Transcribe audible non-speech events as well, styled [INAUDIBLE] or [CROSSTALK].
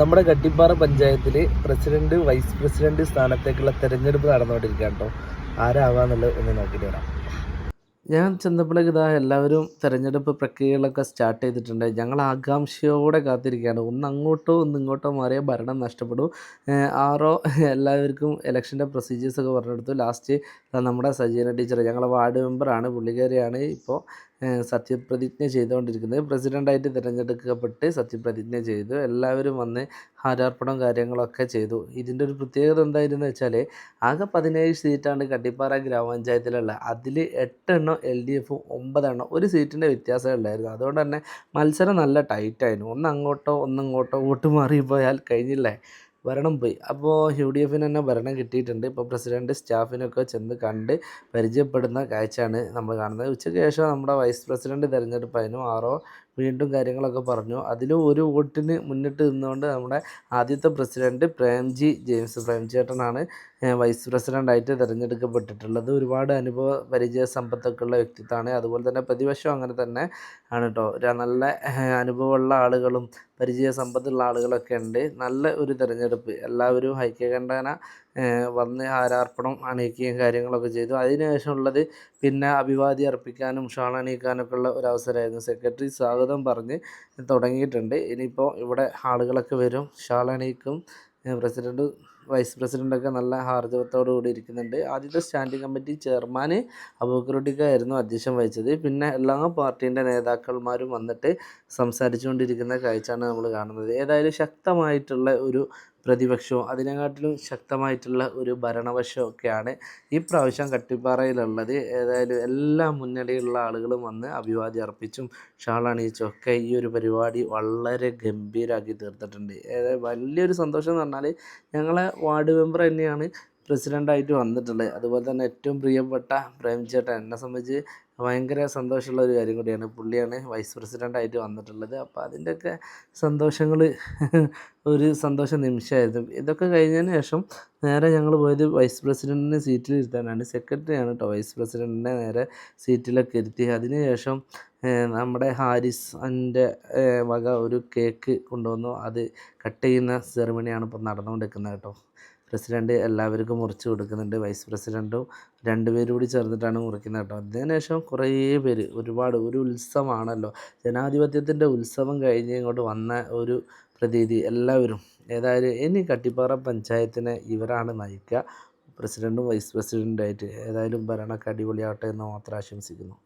നമ്മുടെ ഗട്ടിപ്പാറ പഞ്ചായത്തിൽ president vice president സ്ഥാനത്തേക്കുള്ള തെരഞ്ഞെടുപ്പ് നടന്നുകൊണ്ടിരിക്കുകയാണ് കേട്ടോ ആരാവാന്നുള്ളത് ഒന്ന് നോക്കിയിട്ട് വരാം. ഞാൻ ചെന്നപ്പോഴേക്ക് ഇതാ എല്ലാവരും തിരഞ്ഞെടുപ്പ് പ്രക്രിയകളൊക്കെ സ്റ്റാർട്ട് ചെയ്തിട്ടുണ്ട്. ഞങ്ങൾ ആകാംക്ഷയോടെ കാത്തിരിക്കുകയാണ്. ഒന്ന് അങ്ങോട്ടോ ഒന്ന് ഇങ്ങോട്ടോ മാറിയ ഭരണം നഷ്ടപ്പെടും. ആറോ എല്ലാവർക്കും ഇലക്ഷന്റെ പ്രൊസീജിയേഴ്സൊക്കെ പറഞ്ഞെടുത്തു ലാസ്റ്റ് നമ്മുടെ സജീന ടീച്ചർ ഞങ്ങളെ വാർഡ് മെമ്പറാണ് പുള്ളിക്കാരിയാണ്. ഇപ്പോൾ സത്യപ്രതിജ്ഞ ചെയ്തുകൊണ്ടിരിക്കുന്നത്. പ്രസിഡന്റായിട്ട് തിരഞ്ഞെടുക്കപ്പെട്ട് സത്യപ്രതിജ്ഞ ചെയ്തു. എല്ലാവരും വന്ന് ഹാരാർപ്പണം കാര്യങ്ങളൊക്കെ ചെയ്തു. ഇതിന്റെ ഒരു പ്രത്യേകത എന്തായിരുന്നു വെച്ചാൽ ആകെ പതിനേഴ് സീറ്റാണ് കട്ടിപ്പാറ ഗ്രാമപഞ്ചായത്തിലുള്ള. അതിൽ എട്ടെണ്ണം എൽ ഡി എഫും ഒമ്പതെണ്ണം ഒരു സീറ്റിന്റെ വ്യത്യാസമേ ഉള്ളായിരുന്നു. അതുകൊണ്ട് തന്നെ മത്സരം നല്ല ടൈറ്റായിരുന്നു. ഒന്ന് അങ്ങോട്ടോ ഒന്ന് ഇങ്ങോട്ടോ വോട്ട് മാറിപ്പോയാൽ കഴിഞ്ഞില്ലേ? ഭരണം പോയി. അപ്പോൾ യു ഡി എഫിന് തന്നെ ഭരണം കിട്ടിയിട്ടുണ്ട്. ഇപ്പോൾ പ്രസിഡന്റ് സ്റ്റാഫിനൊക്കെ ചെന്ന് കണ്ട് പരിചയപ്പെടുന്ന കാഴ്ചയാണ് നമ്മൾ കാണുന്നത്. ഉച്ചയ്ക്ക് ശേഷം നമ്മുടെ വൈസ് പ്രസിഡന്റ് അതിനും ആറോ വീണ്ടും കാര്യങ്ങളൊക്കെ പറഞ്ഞു. അതിലും ഒരു വോട്ടിന് മുന്നിട്ട് നിന്നുകൊണ്ട് നമ്മുടെ ആദ്യത്തെ പ്രസിഡന്റ് പ്രേംജി ജെയിംസ് പ്രേംചേട്ടനാണ്. വൈസ് പ്രസിഡന്റായിട്ട് തിരഞ്ഞെടുക്കപ്പെട്ടിട്ടുള്ളത്. ഒരുപാട് അനുഭവ പരിചയ സമ്പത്തൊക്കെ ഉള്ള വ്യക്തിത്വമാണ്. അതുപോലെ തന്നെ പ്രതിപക്ഷം അങ്ങനെ തന്നെ ആണ് കേട്ടോ നല്ല അനുഭവമുള്ള ആളുകളും പരിചയ സമ്പത്തുള്ള ആളുകളൊക്കെ ഉണ്ട്. നല്ല ഒരു തിരഞ്ഞെടുപ്പ്. എല്ലാവരും ഐക്യകണ്ഠേന വന്ന് ഹാരാർപ്പണം അണിയിക്കുകയും കാര്യങ്ങളൊക്കെ ചെയ്തു. അതിനുശേഷമുള്ളത് പിന്നെ അഭിവാദി അർപ്പിക്കാനും ഷാൾ അണിയിക്കാനൊക്കെ ഉള്ള ഒരു അവസരമായിരുന്നു. സെക്രട്ടറി സ്വാഗതം പറഞ്ഞ് തുടങ്ങിയിട്ടുണ്ട്. ഇനിയിപ്പോൾ ഇവിടെ ആളുകളൊക്കെ വരും. ഷാൾ അണിയിക്കും. പ്രസിഡന്റ് വൈസ് പ്രസിഡന്റൊക്കെ നല്ല ഹാർജവത്തോടു കൂടി ഇരിക്കുന്നുണ്ട്. ആദ്യത്തെ സ്റ്റാൻഡിംഗ് കമ്മിറ്റി ചെയർമാൻ അബൂക്കറുട്ടിക്കായിരുന്നു അധ്യക്ഷം വഹിച്ചത്. പിന്നെ എല്ലാ പാർട്ടീന്റെ നേതാക്കന്മാരും വന്നിട്ട് സംസാരിച്ചുകൊണ്ടിരിക്കുന്ന കാഴ്ചയാണ് നമ്മൾ കാണുന്നത്. ഏതായാലും ശക്തമായിട്ടുള്ള ഒരു പ്രതിപക്ഷവും അതിനെക്കാട്ടിലും ശക്തമായിട്ടുള്ള ഒരു ഭരണപക്ഷവും ഒക്കെയാണ് ഈ പ്രാവശ്യം കട്ടിപ്പാറയിലുള്ളത്. ഏതായാലും എല്ലാ മുന്നണിയിലുള്ള ആളുകളും വന്ന് അഭിവാദ്യം അർപ്പിച്ചും ഒക്കെ ഈ ഒരു പരിപാടി വളരെ ഗംഭീരമാക്കി തീർത്തിട്ടുണ്ട്. വലിയൊരു സന്തോഷം എന്ന് പറഞ്ഞാൽ ഞങ്ങളെ വാർഡ് മെമ്പർ തന്നെയാണ് പ്രസിഡന്റായിട്ട് വന്നിട്ടുള്ളത് അതുപോലെ തന്നെ ഏറ്റവും പ്രിയപ്പെട്ട പ്രേംചേട്ടൻ എന്നെ സംബന്ധിച്ച് ഭയങ്കര സന്തോഷമുള്ള ഒരു കാര്യം കൂടിയാണ്. പുള്ളിയാണ് വൈസ് പ്രസിഡന്റായിട്ട് വന്നിട്ടുള്ളത്. അപ്പോൾ അതിന്റെയൊക്കെ സന്തോഷങ്ങൾ [LAUGHS] ഒരു സന്തോഷ നിമിഷമായിരുന്നു. ഇതൊക്കെ കഴിഞ്ഞതിന് ശേഷം നേരെ ഞങ്ങൾ പോയത് വൈസ് പ്രസിഡന്റിനെ സീറ്റിൽ ഇരുത്താനാണ് സെക്രട്ടറിയാണ് കേട്ടോ വൈസ് പ്രസിഡന്റിനെ നേരെ സീറ്റിലൊക്കെ ഇരുത്തി. അതിന് ശേഷം നമ്മുടെ ഹാരിസ് അന്റെ വക ഒരു കേക്ക് കൊണ്ടുവന്നു. അത് കട്ട് ചെയ്യുന്ന സെറിമണിയാണ് ഇപ്പോൾ നടന്നുകൊണ്ടിരിക്കുന്നത് കേട്ടോ പ്രസിഡന്റ് എല്ലാവർക്കും മുറിച്ച് കൊടുക്കുന്നുണ്ട് വൈസ് പ്രസിഡന്റും രണ്ടുപേരും കൂടി ചേർന്നിട്ടാണ് മുറിക്കുന്നത് കേട്ടോ. അതിനുശേഷം കുറേ പേര് ഒരുപാട് ഒരു ഉത്സവമാണല്ലോ. ജനാധിപത്യത്തിന്റെ ഉത്സവം കഴിഞ്ഞ് ഇങ്ങോട്ട് വന്ന ഒരു പ്രതീതി എല്ലാവരും. ഏതായാലും ഇനി കട്ടിപ്പാറ പഞ്ചായത്തിനെ ഇവരാണ് നയിക്കുക. പ്രസിഡന്റും വൈസ് പ്രസിഡന്റായിട്ട് ഏതായാലും ഭരണമൊക്കെ അടിപൊളിയാവട്ടെ എന്ന് മാത്രം ആശംസിക്കുന്നു.